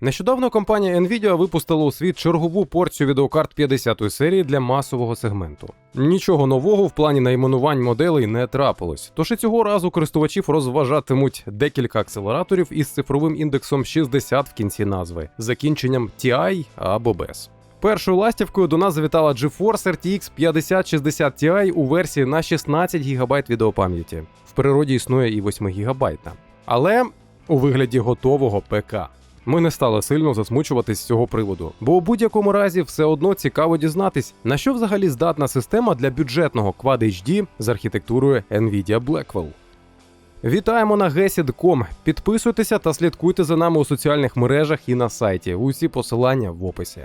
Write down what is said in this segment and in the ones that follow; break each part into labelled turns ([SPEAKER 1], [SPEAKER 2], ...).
[SPEAKER 1] Нещодавно компанія Nvidia випустила у світ чергову порцію відеокарт 50-ї серії для масового сегменту. Нічого нового в плані найменувань моделей не трапилось, тож і цього разу користувачів розважатимуть декілька акселераторів із цифровим індексом 60 в кінці назви, закінченням TI або без. Першою ластівкою до нас завітала GeForce RTX 5060 Ti у версії на 16 ГБ відеопам'яті. В природі існує і 8 ГБ. Але у вигляді готового ПК. Ми не стали сильно засмучуватись з цього приводу, бо у будь-якому разі все одно цікаво дізнатись, на що взагалі здатна система для бюджетного Quad HD з архітектурою Nvidia Blackwell. Вітаємо на GESID.com. Підписуйтеся та слідкуйте за нами у соціальних мережах і на сайті. Усі посилання в описі.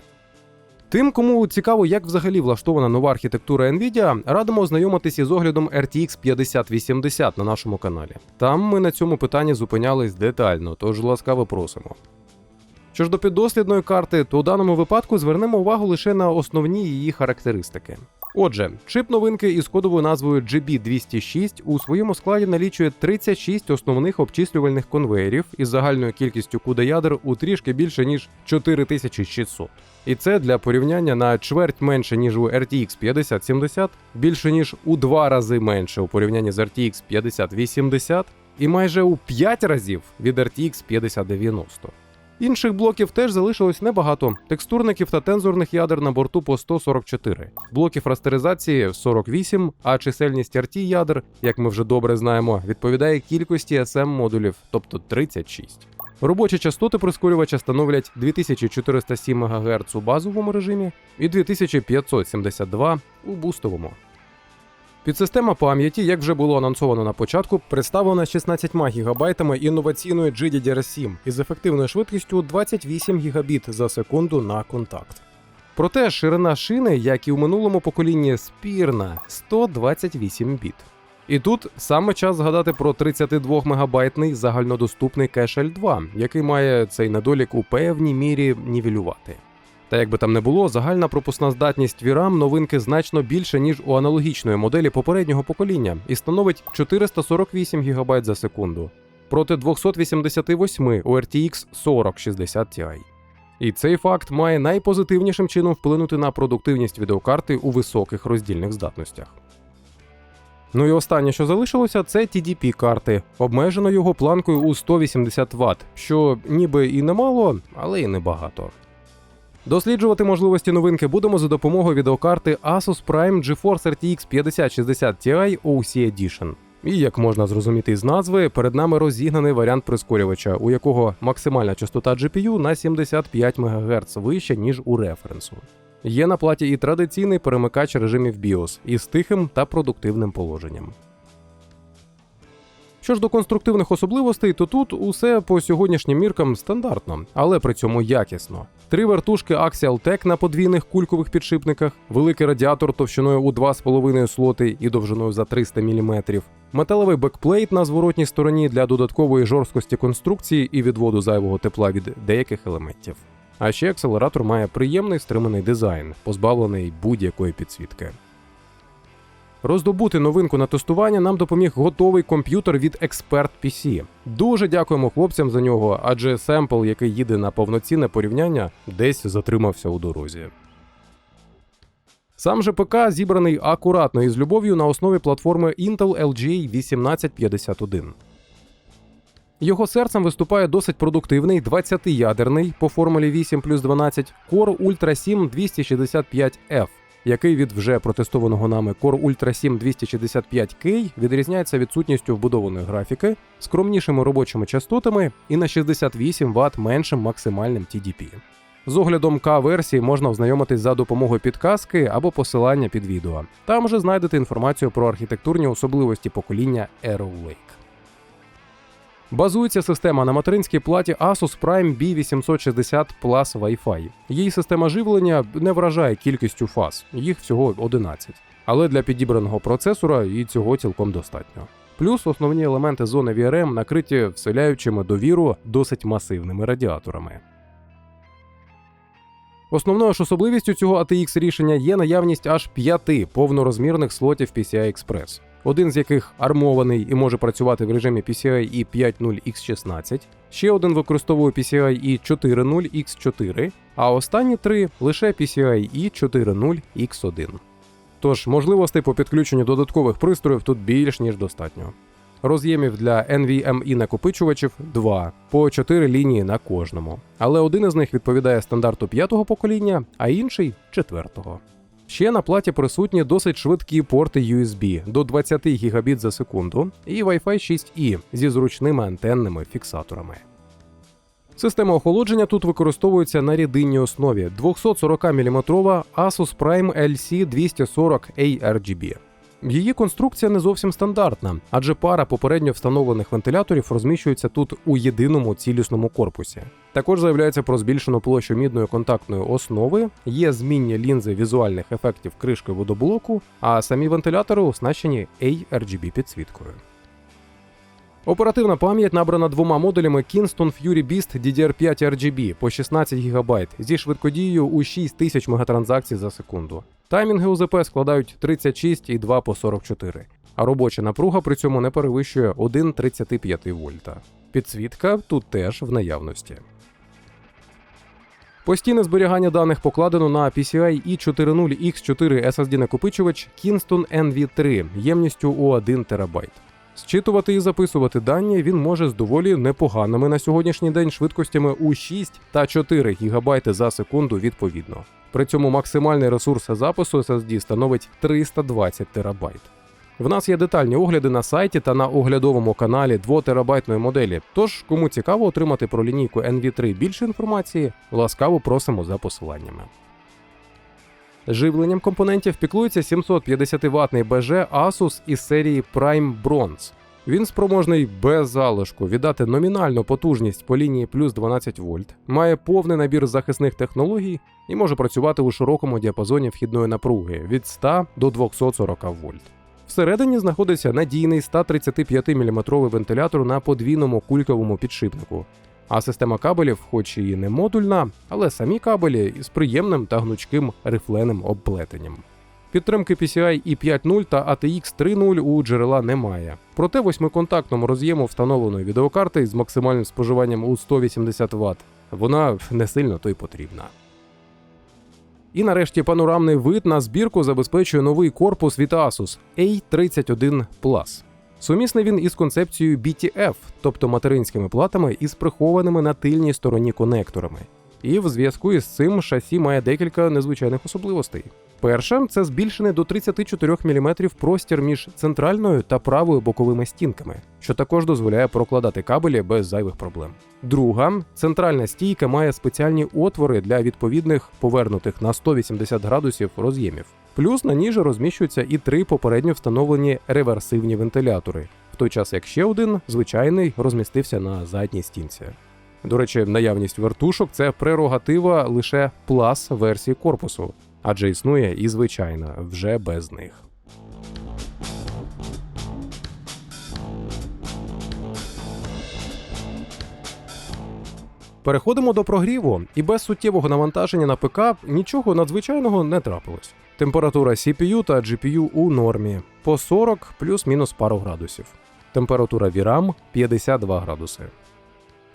[SPEAKER 1] Тим, кому цікаво, як взагалі влаштована нова архітектура Nvidia, радимо ознайомитись із оглядом RTX 5080 на нашому каналі. Там ми на цьому питанні зупинялись детально, тож ласкаво просимо. Що ж до піддослідної карти, то у даному випадку звернемо увагу лише на основні її характеристики. Отже, чип новинки із кодовою назвою GB206 у своєму складі налічує 36 основних обчислювальних конвеєрів із загальною кількістю CUDA ядер у трішки більше ніж 4600. І це для порівняння на чверть менше, ніж у RTX 5070, більше ніж у два рази менше у порівнянні з RTX 5080 і майже у 5 разів від RTX 5090. Інших блоків теж залишилось небагато. Текстурників та тензорних ядер на борту по 144, блоків растеризації 48, а чисельність RT ядер, як ми вже добре знаємо, відповідає кількості SM модулів, тобто 36. Робочі частоти прискорювача становлять 2407 МГц у базовому режимі і 2572 у бустовому. Підсистема пам'яті, як вже було анонсовано на початку, представлена 16 ГБ інноваційної GDDR7 із ефективною швидкістю 28 Гбіт за секунду на контакт. Проте ширина шини, як і у минулому поколінні, спірна 128 біт. І тут саме час згадати про 32 мегабайтний загальнодоступний кеш L2, який має цей недолік у певній мірі нівелювати. Та як би там не було, загальна пропускна здатність VRAM новинки значно більше, ніж у аналогічної моделі попереднього покоління, і становить 448 ГБ за секунду проти 288 у RTX 4060 Ti. І цей факт має найпозитивнішим чином вплинути на продуктивність відеокарти у високих роздільних здатностях. Ну і останнє, що залишилося, це TDP карти, обмежено його планкою у 180 Вт, що ніби і немало, але і небагато. Досліджувати можливості новинки будемо за допомогою відеокарти Asus Prime GeForce RTX 5060 Ti OC Edition. І як можна зрозуміти із назви, перед нами розігнаний варіант прискорювача, у якого максимальна частота GPU на 75 МГц вища, ніж у референсу. Є на платі і традиційний перемикач режимів BIOS із тихим та продуктивним положенням. Що ж до конструктивних особливостей, то тут усе по сьогоднішнім міркам стандартно, але при цьому якісно. Три вертушки Axial Tech на подвійних кулькових підшипниках, великий радіатор товщиною у 2,5 слоти і довжиною за 300 мм, металевий бекплейт на зворотній стороні для додаткової жорсткості конструкції і відводу зайвого тепла від деяких елементів. А ще акселератор має приємний стриманий дизайн, позбавлений будь-якої підсвітки. Роздобути новинку на тестування нам допоміг готовий комп'ютер від Expert PC. Дуже дякуємо хлопцям за нього, адже семпл, який їде на повноцінне порівняння, десь затримався у дорозі. Сам же ПК зібраний акуратно і з любов'ю на основі платформи Intel LGA 1851. Його серцем виступає досить продуктивний 20-ядерний по формулі 8 плюс 12 Core Ultra 7 265F, який від вже протестованого нами Core Ultra 7 265K відрізняється відсутністю вбудованої графіки, скромнішими робочими частотами і на 68 Вт меншим максимальним TDP. З оглядом К-версії можна ознайомитись за допомогою підказки або посилання під відео. Там же знайдете інформацію про архітектурні особливості покоління Arrow Lake. Базується система на материнській платі Asus Prime B860 Plus Wi-Fi. Її система живлення не вражає кількістю фаз, їх всього 11. Але для підібраного процесора і цього цілком достатньо. Плюс основні елементи зони VRM накриті вселяючими довіру досить масивними радіаторами. Основною ж особливістю цього ATX рішення є наявність аж п'яти повнорозмірних слотів PCI Express один з яких армований і може працювати в режимі PCI і 5.0X16, ще один використовує PCIe 4.0 X4, а останні три лише PCIe 4.0 X1. Тож можливостей по підключенню додаткових пристроїв тут більш ніж достатньо. Роз'ємів для NVMe накопичувачів 2, по 4 лінії на кожному. Але один із них відповідає стандарту п'ятого покоління, а інший четвертого. Ще на платі присутні досить швидкі порти USB до 20 Гбіт за секунду і Wi-Fi 6E зі зручними антенними фіксаторами. Система охолодження тут використовується на рідинній основі 240 мм Asus Prime LC 240 ARGB. Її конструкція не зовсім стандартна, адже пара попередньо встановлених вентиляторів розміщується тут у єдиному цілісному корпусі. Також заявляється про збільшену площу мідної контактної основи, є змінні лінзи візуальних ефектів кришки водоблоку, а самі вентилятори оснащені ARGB підсвіткою. Оперативна пам'ять набрана двома модулями Kingston Fury Beast DDR5 RGB по 16 ГБ зі швидкодією у 6000 мегатранзакцій за секунду. Таймінги УЗП складають 36 і 2 по 44, а робоча напруга при цьому не перевищує 1,35 вольта. Підсвітка тут теж в наявності. Постійне зберігання даних покладено на PCIe 4.0 X4 SSD накопичувач Kingston NV3 ємністю у 1 ТБ. Зчитувати і записувати дані він може з доволі непоганими на сьогоднішній день швидкостями у 6 та 4 ГБ за секунду відповідно. При цьому максимальний ресурс запису SSD становить 320 ТБ. В нас є детальні огляди на сайті та на оглядовому каналі 2 терабайтної моделі. Тож, кому цікаво отримати про лінійку NV3 більше інформації, ласкаво просимо за посиланнями. Живленням компонентів піклується 750 ватний БЖ Asus із серії Prime Bronze. Він спроможний без залишку віддати номінальну потужність по лінії плюс 12 вольт, має повний набір захисних технологій і може працювати у широкому діапазоні вхідної напруги від 100 до 240 вольт. Всередині знаходиться надійний 135 мм вентилятор на подвійному кульковому підшипнику. А система кабелів, хоч і не модульна, але самі кабелі з приємним та гнучким рифленим обплетенням. Підтримки PCI i5.0 та ATX 3.0 у джерела немає. Проте восьмиконтактному роз'єму встановленої відеокарти з максимальним споживанням у 180 Вт вона не сильно то й потрібна. І нарешті панорамний вид на збірку забезпечує новий корпус від Asus A31 Plus. Сумісний він із концепцією BTF, тобто материнськими платами із прихованими на тильній стороні конекторами. І в зв'язку із цим шасі має декілька незвичайних особливостей. Перша це збільшений до 34 мм простір між центральною та правою боковими стінками, що також дозволяє прокладати кабелі без зайвих проблем. Друга центральна стійка має спеціальні отвори для відповідних повернутих на 180 градусів роз'ємів. Плюс на ніже розміщуються і три попередньо встановлені реверсивні вентилятори, в той час як ще один звичайний розмістився на задній стінці. До речі, наявність вертушок це прерогатива лише плас версії корпусу, адже існує і звичайна вже без них. Переходимо до прогріву, і без суттєвого навантаження на ПК нічого надзвичайного не трапилось. Температура CPU та GPU у нормі по 40 плюс-мінус пару градусів. Температура VRAM 52 градуси.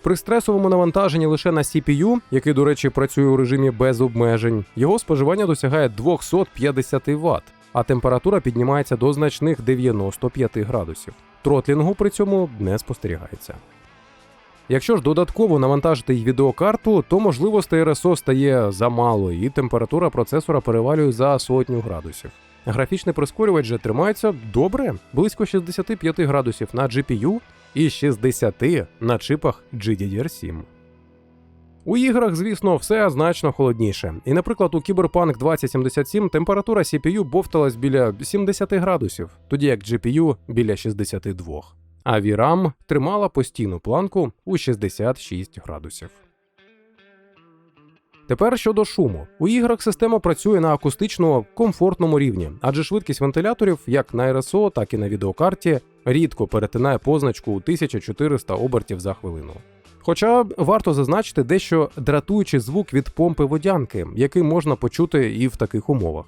[SPEAKER 1] При стресовому навантаженні лише на CPU, який, до речі, працює у режимі без обмежень, його споживання досягає 250 Вт, а температура піднімається до значних 95 градусів. Тротлінгу при цьому не спостерігається. Якщо ж додатково навантажити й відеокарту, то можливостей RSO стає замало, і температура процесора перевалює за сотню градусів. Графічний прискорювач же тримається добре, близько 65 градусів на GPU і 60 на чипах GDDR7. У іграх, звісно, все значно холодніше. І, наприклад, у Cyberpunk 2077 температура CPU бовталась біля 70 градусів, тоді як GPU біля 62 а VRAM тримала постійну планку у 66 градусів. Тепер щодо шуму. У іграх система працює на акустично комфортному рівні, адже швидкість вентиляторів як на RSO, так і на відеокарті рідко перетинає позначку у 1400 обертів за хвилину. Хоча варто зазначити дещо дратуючий звук від помпи водянки, який можна почути і в таких умовах.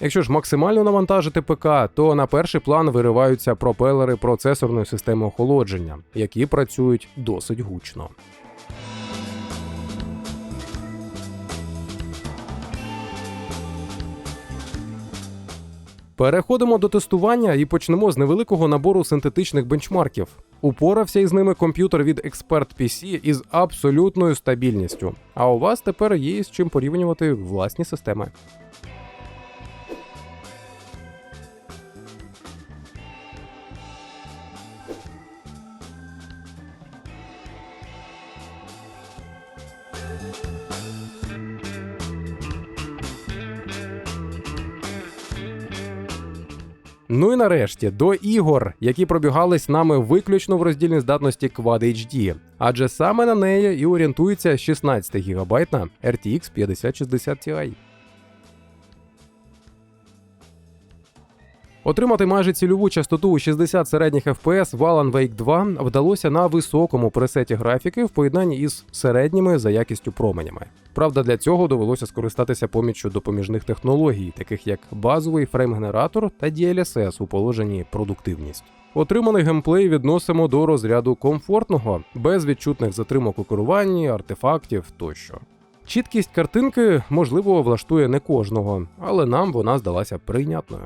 [SPEAKER 1] Якщо ж максимально навантажити ПК, то на перший план вириваються пропелери процесорної системи охолодження, які працюють досить гучно. Переходимо до тестування і почнемо з невеликого набору синтетичних бенчмарків. Упорався із ними комп'ютер від Expert PC із абсолютною стабільністю. А у вас тепер є з чим порівнювати власні системи. Ну і нарешті до ігор, які пробігались нами виключно в роздільній здатності Quad HD, адже саме на неї і орієнтується 16 гігабайтна RTX 5060 Ti. Отримати майже цільову частоту у 60 середніх FPS в Alan Wake 2 вдалося на високому пресеті графіки в поєднанні із середніми за якістю променями. Правда, для цього довелося скористатися поміччю допоміжних технологій, таких як базовий фрейм-генератор та DLSS у положенні продуктивність. Отриманий геймплей відносимо до розряду комфортного, без відчутних затримок у керуванні, артефактів тощо. Чіткість картинки, можливо, влаштує не кожного, але нам вона здалася прийнятною.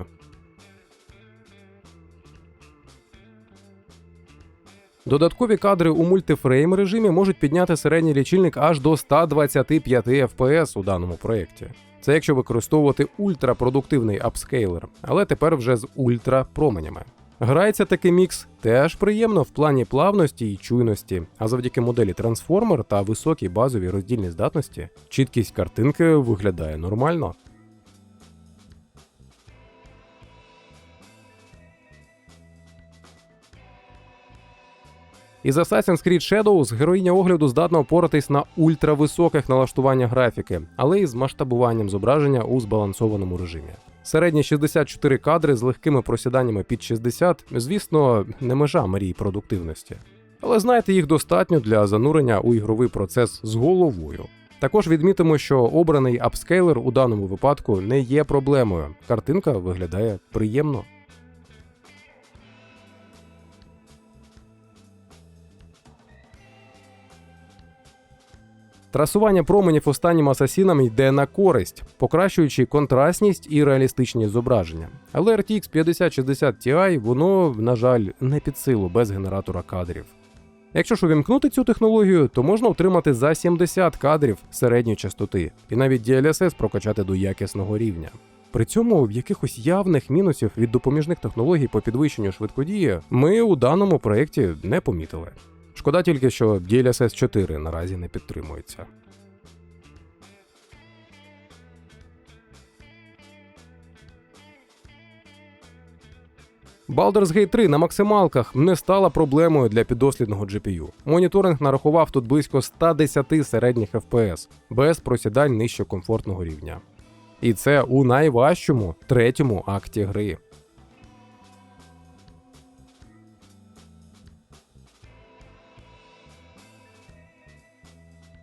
[SPEAKER 1] Додаткові кадри у мультифрейм режимі можуть підняти середній лічильник аж до 125 FPS у даному проєкті. Це якщо використовувати ультрапродуктивний апскейлер, але тепер вже з ультрапроменями. Грається такий мікс теж приємно в плані плавності і чуйності, а завдяки моделі трансформер та високій базовій роздільній здатності чіткість картинки виглядає нормально. Із Assassin's Creed Shadows героїня огляду здатна опоратись на ультрависоких налаштуваннях графіки, але із масштабуванням зображення у збалансованому режимі. Середні 64 кадри з легкими просіданнями під 60, звісно, не межа мрій продуктивності. Але знаєте, їх достатньо для занурення у ігровий процес з головою. Також відмітимо, що обраний апскейлер у даному випадку не є проблемою. Картинка виглядає приємно. Трасування променів останнім асасінам йде на користь, покращуючи контрастність і реалістичність зображення. Але RTX 5060 Ti воно, на жаль, не під силу без генератора кадрів. Якщо ж увімкнути цю технологію, то можна отримати за 70 кадрів середньої частоти і навіть DLSS прокачати до якісного рівня. При цьому в якихось явних мінусів від допоміжних технологій по підвищенню швидкодії ми у даному проєкті не помітили. Шкода тільки, що DLSS 4 наразі не підтримується. Baldur's Gate 3 на максималках не стала проблемою для піддослідного GPU. Моніторинг нарахував тут близько 110 середніх FPS, без просідань нижче комфортного рівня. І це у найважчому третьому акті гри.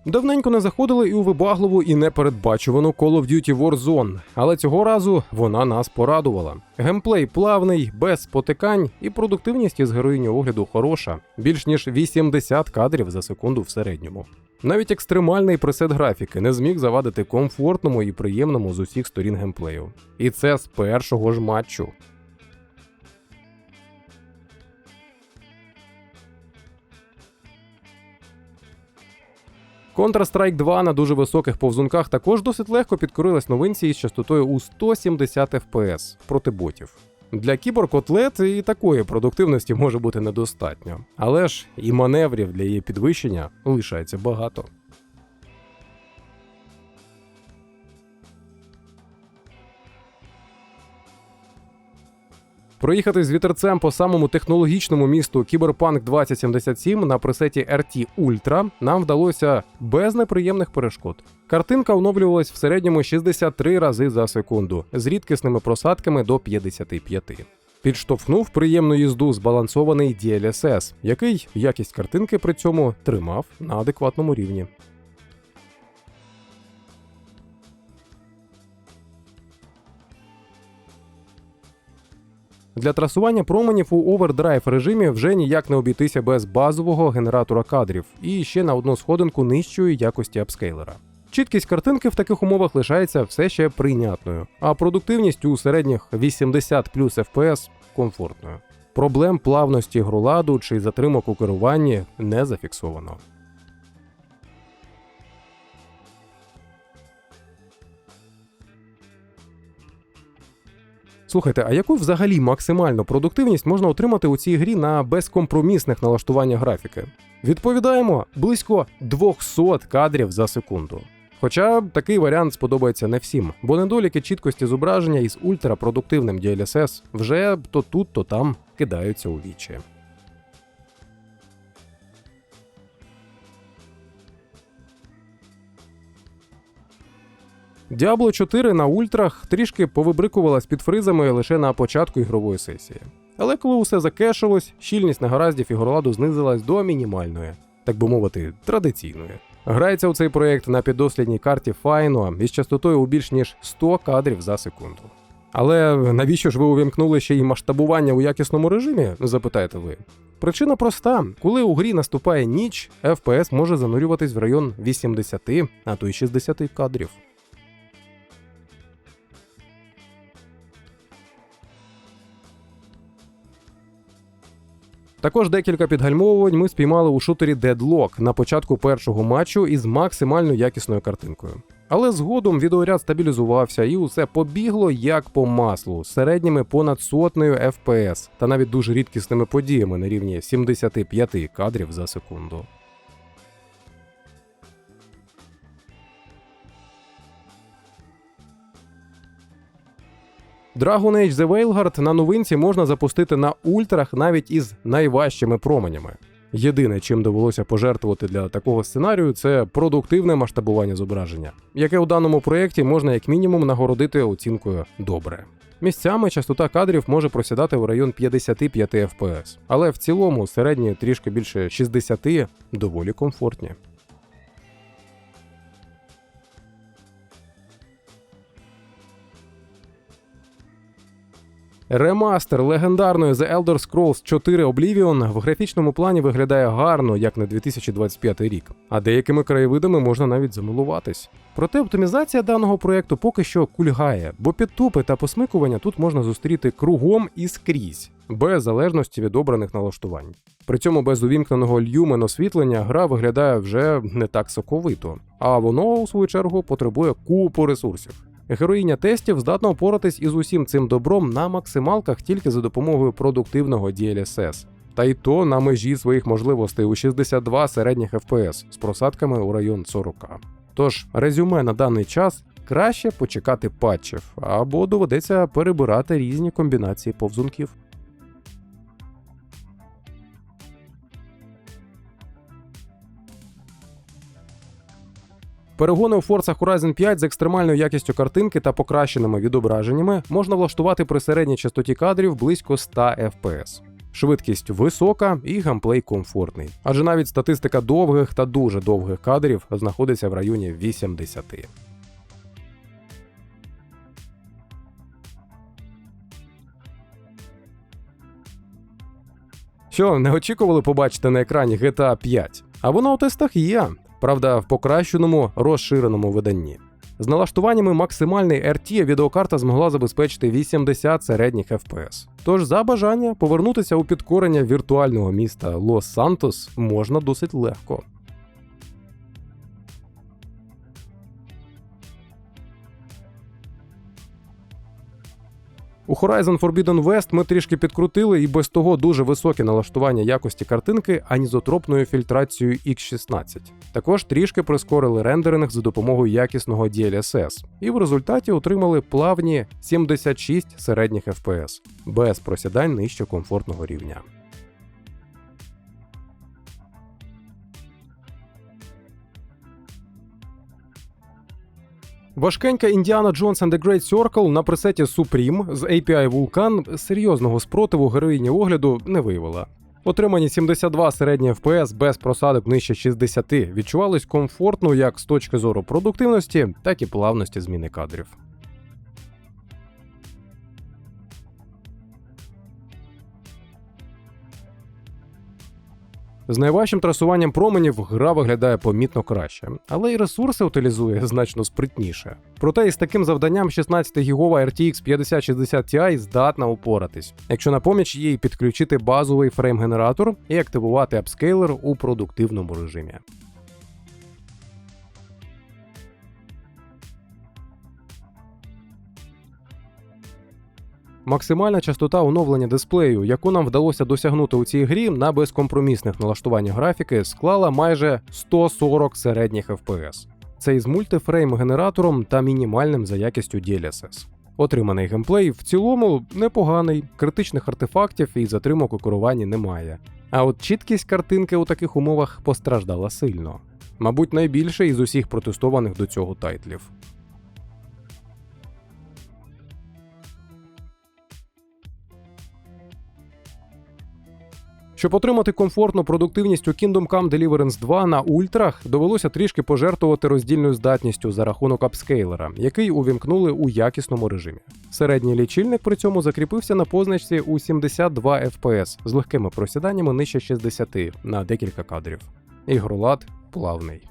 [SPEAKER 1] Давненько не заходили і у вибагливу і непередбачувану Call of Duty Warzone, але цього разу вона нас порадувала. Геймплей плавний, без спотикань, і продуктивність із героїні огляду хороша, більш ніж 80 кадрів за секунду в середньому. Навіть екстремальний пресет графіки не зміг завадити комфортному і приємному з усіх сторін геймплею. І це з першого ж матчу. Counter-Strike 2 на дуже високих повзунках також досить легко підкорилась новинці із частотою у 170 FPS проти ботів. Для кіборкотлет і такої продуктивності може бути недостатньо, але ж і маневрів для її підвищення лишається багато. Проїхати з вітерцем по самому технологічному місту Cyberpunk 2077 на пресеті RT Ultra нам вдалося без неприємних перешкод. Картинка оновлювалась в середньому 63 рази за секунду з рідкісними просадками до 55. Підштовхнув приємну їзду збалансований DLSS, який якість картинки при цьому тримав на адекватному рівні. Для трасування променів у овердрайв режимі вже ніяк не обійтися без базового генератора кадрів і ще на одну сходинку нижчої якості апскейлера. Чіткість картинки в таких умовах лишається все ще прийнятною, а продуктивність у середніх 80 плюс FPS комфортною. Проблем плавності гроладу чи затримок у керуванні не зафіксовано. Слухайте, а яку взагалі максимальну продуктивність можна отримати у цій грі на безкомпромісних налаштуваннях графіки? Відповідаємо близько 200 кадрів за секунду. Хоча такий варіант сподобається не всім, бо недоліки чіткості зображення із ультрапродуктивним DLSS вже то тут, то там кидаються у вічі. Diablo 4 на ультрах трішки повибрикувалась під фризами лише на початку ігрової сесії. Але коли усе закешилось, щільність негараздів ігроладу знизилась до мінімальної, так би мовити, традиційної. Грається у цей проєкт на піддослідній карті Файно із частотою у більш ніж 100 кадрів за секунду. Але навіщо ж ви увімкнули ще й масштабування у якісному режимі? запитаєте ви. Причина проста: коли у грі наступає ніч, FPS може занурюватись в район 80, а то й 60 кадрів. Також декілька підгальмовувань ми спіймали у шутері Deadlock на початку першого матчу із максимально якісною картинкою. Але згодом відеоряд стабілізувався і усе побігло як по маслу, з середніми понад сотнею FPS та навіть дуже рідкісними подіями на рівні 75 кадрів за секунду. Dragon Age The Veilguard на новинці можна запустити на ультрах навіть із найважчими променями. Єдине, чим довелося пожертвувати для такого сценарію, це продуктивне масштабування зображення, яке у даному проєкті можна як мінімум нагородити оцінкою добре. Місцями частота кадрів може просідати в район 55 FPS, але в цілому середні трішки більше 60 доволі комфортні. Ремастер легендарної The Elder Scrolls 4 Oblivion в графічному плані виглядає гарно, як на 2025 рік, а деякими краєвидами можна навіть замилуватись. Проте оптимізація даного проєкту поки що кульгає, бо підтупи та посмикування тут можна зустріти кругом і скрізь, без залежності від обраних налаштувань. При цьому без увімкненого люмен освітлення гра виглядає вже не так соковито, а воно, у свою чергу, потребує купу ресурсів. Героїня тестів здатна опоратись із усім цим добром на максималках тільки за допомогою продуктивного DLSS. Та й то на межі своїх можливостей у 62 середніх FPS з просадками у район 40. Тож резюме на даний час краще почекати патчів або доведеться перебирати різні комбінації повзунків. Перегони у Forza Horizon 5 з екстремальною якістю картинки та покращеними відображеннями можна влаштувати при середній частоті кадрів близько 100 FPS. Швидкість висока і геймплей комфортний, адже навіть статистика довгих та дуже довгих кадрів знаходиться в районі 80. Що, не очікували побачити на екрані GTA 5? А воно у тестах є, правда, в покращеному розширеному виданні. З налаштуваннями максимальний RT відеокарта змогла забезпечити 80 середніх FPS. Тож за бажання повернутися у підкорення віртуального міста Лос-Сантос можна досить легко. У Horizon Forbidden West ми трішки підкрутили і без того дуже високе налаштування якості картинки анізотропною фільтрацією X16. Також трішки прискорили рендеринг за допомогою якісного DLSS, і в результаті отримали плавні 76 середніх FPS, без просідань нижче комфортного рівня. Важкенька Індіана Джонс and the Great Circle на пресеті Supreme з API Vulkan серйозного спротиву героїні огляду не виявила. Отримані 72 середні FPS без просадок нижче 60 відчувались комфортно як з точки зору продуктивності, так і плавності зміни кадрів. З найважчим трасуванням променів гра виглядає помітно краще, але й ресурси утилізує значно спритніше. Проте із таким завданням 16 гігова RTX 5060 Ti здатна упоратись, якщо на поміч їй підключити базовий фрейм-генератор і активувати апскейлер у продуктивному режимі. Максимальна частота оновлення дисплею, яку нам вдалося досягнути у цій грі на безкомпромісних налаштуваннях графіки, склала майже 140 середніх FPS. Це із мультифрейм-генератором та мінімальним за якістю DLSS. Отриманий геймплей в цілому непоганий, критичних артефактів і затримок у керуванні немає. А от чіткість картинки у таких умовах постраждала сильно. Мабуть, найбільше із усіх протестованих до цього тайтлів. Щоб отримати комфортну продуктивність у Kingdom Come Deliverance 2 на ультрах, довелося трішки пожертвувати роздільною здатністю за рахунок апскейлера, який увімкнули у якісному режимі. Середній лічильник при цьому закріпився на позначці у 72 FPS з легкими просіданнями нижче 60 на декілька кадрів. Ігролад плавний.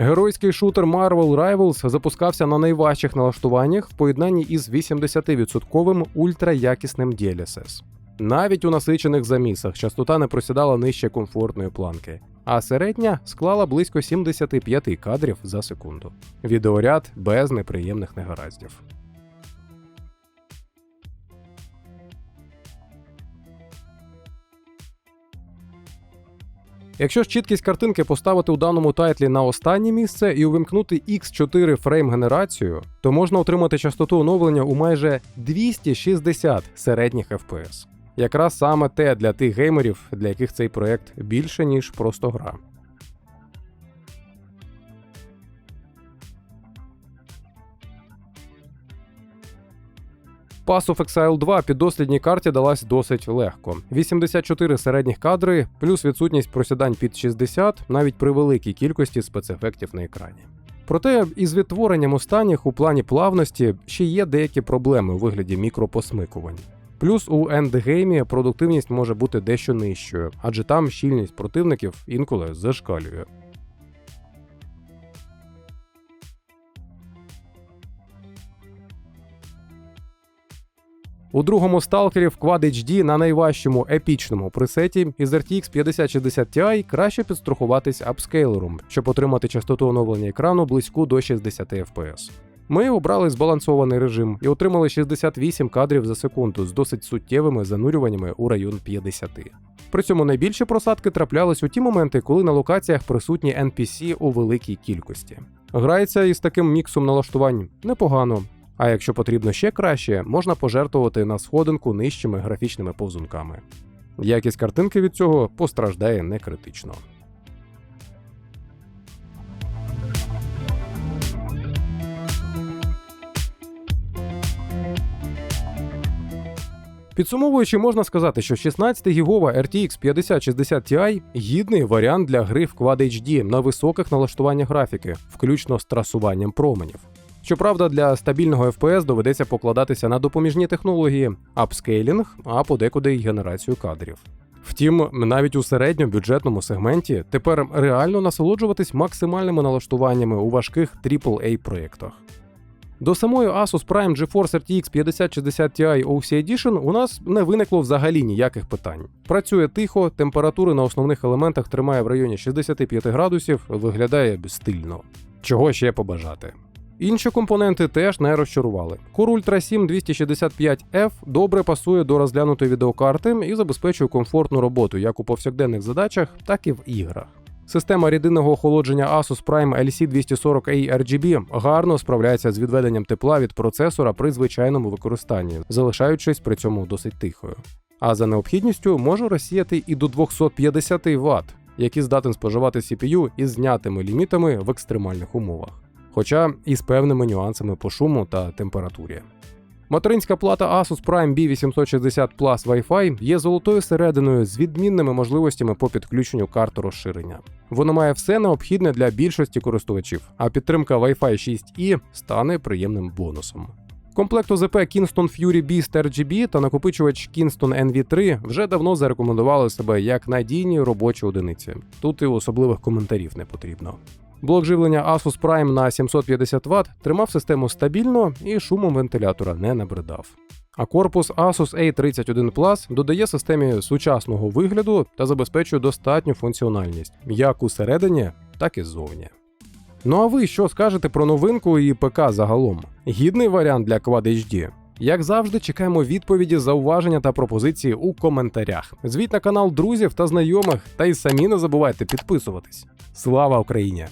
[SPEAKER 1] Геройський шутер Marvel Rivals запускався на найважчих налаштуваннях в поєднанні із 80% ультраякісним DLSS. Навіть у насичених замісах частота не просідала нижче комфортної планки, а середня склала близько 75 кадрів за секунду. Відеоряд без неприємних негараздів. Якщо ж чіткість картинки поставити у даному тайтлі на останнє місце і увімкнути X4 фрейм генерацію, то можна отримати частоту оновлення у майже 260 середніх FPS. Якраз саме те для тих геймерів, для яких цей проект більше ніж просто гра. Pass of Exile 2 під дослідній карті далась досить легко. 84 середніх кадри, плюс відсутність просідань під 60, навіть при великій кількості спецефектів на екрані. Проте із відтворенням останніх у плані плавності ще є деякі проблеми у вигляді мікропосмикувань. Плюс у ендгеймі продуктивність може бути дещо нижчою, адже там щільність противників інколи зашкалює. У другому сталкері в Quad HD на найважчому епічному пресеті із RTX 5060 Ti краще підстрахуватись апскейлером, щоб отримати частоту оновлення екрану близьку до 60 FPS. Ми обрали збалансований режим і отримали 68 кадрів за секунду з досить суттєвими занурюваннями у район 50. При цьому найбільші просадки траплялись у ті моменти, коли на локаціях присутні NPC у великій кількості. Грається із таким міксом налаштувань непогано, а якщо потрібно ще краще, можна пожертвувати на сходинку нижчими графічними повзунками. Якість картинки від цього постраждає не критично. Підсумовуючи, можна сказати, що 16-гігова RTX 5060 Ti гідний варіант для гри в Quad HD на високих налаштуваннях графіки, включно з трасуванням променів. Щоправда, для стабільного FPS доведеться покладатися на допоміжні технології, апскейлінг, а подекуди й генерацію кадрів. Втім, навіть у середньобюджетному сегменті тепер реально насолоджуватись максимальними налаштуваннями у важких aaa проєктах. До самої Asus Prime GeForce RTX 5060 Ti OC Edition у нас не виникло взагалі ніяких питань. Працює тихо, температури на основних елементах тримає в районі 65 градусів, виглядає стильно. Чого ще побажати? Інші компоненти теж не розчарували. Core Ultra 7 265F добре пасує до розглянутої відеокарти і забезпечує комфортну роботу як у повсякденних задачах, так і в іграх. Система рідинного охолодження Asus Prime LC240A RGB гарно справляється з відведенням тепла від процесора при звичайному використанні, залишаючись при цьому досить тихою. А за необхідністю може розсіяти і до 250 Вт, які здатен споживати CPU із знятими лімітами в екстремальних умовах хоча і з певними нюансами по шуму та температурі. Материнська плата Asus Prime B860 Plus Wi-Fi є золотою серединою з відмінними можливостями по підключенню карти розширення. Воно має все необхідне для більшості користувачів, а підтримка Wi-Fi 6E стане приємним бонусом. Комплект ОЗП Kingston Fury Beast RGB та накопичувач Kingston NV3 вже давно зарекомендували себе як надійні робочі одиниці. Тут і особливих коментарів не потрібно. Блок живлення Asus Prime на 750 Вт тримав систему стабільно і шумом вентилятора не набридав. А корпус Asus A31 Plus додає системі сучасного вигляду та забезпечує достатню функціональність як усередині, так і ззовні. Ну а ви що скажете про новинку і ПК загалом? Гідний варіант для Quad HD? Як завжди, чекаємо відповіді, зауваження та пропозиції у коментарях. Звіть на канал друзів та знайомих, та й самі не забувайте підписуватись. Слава Україні!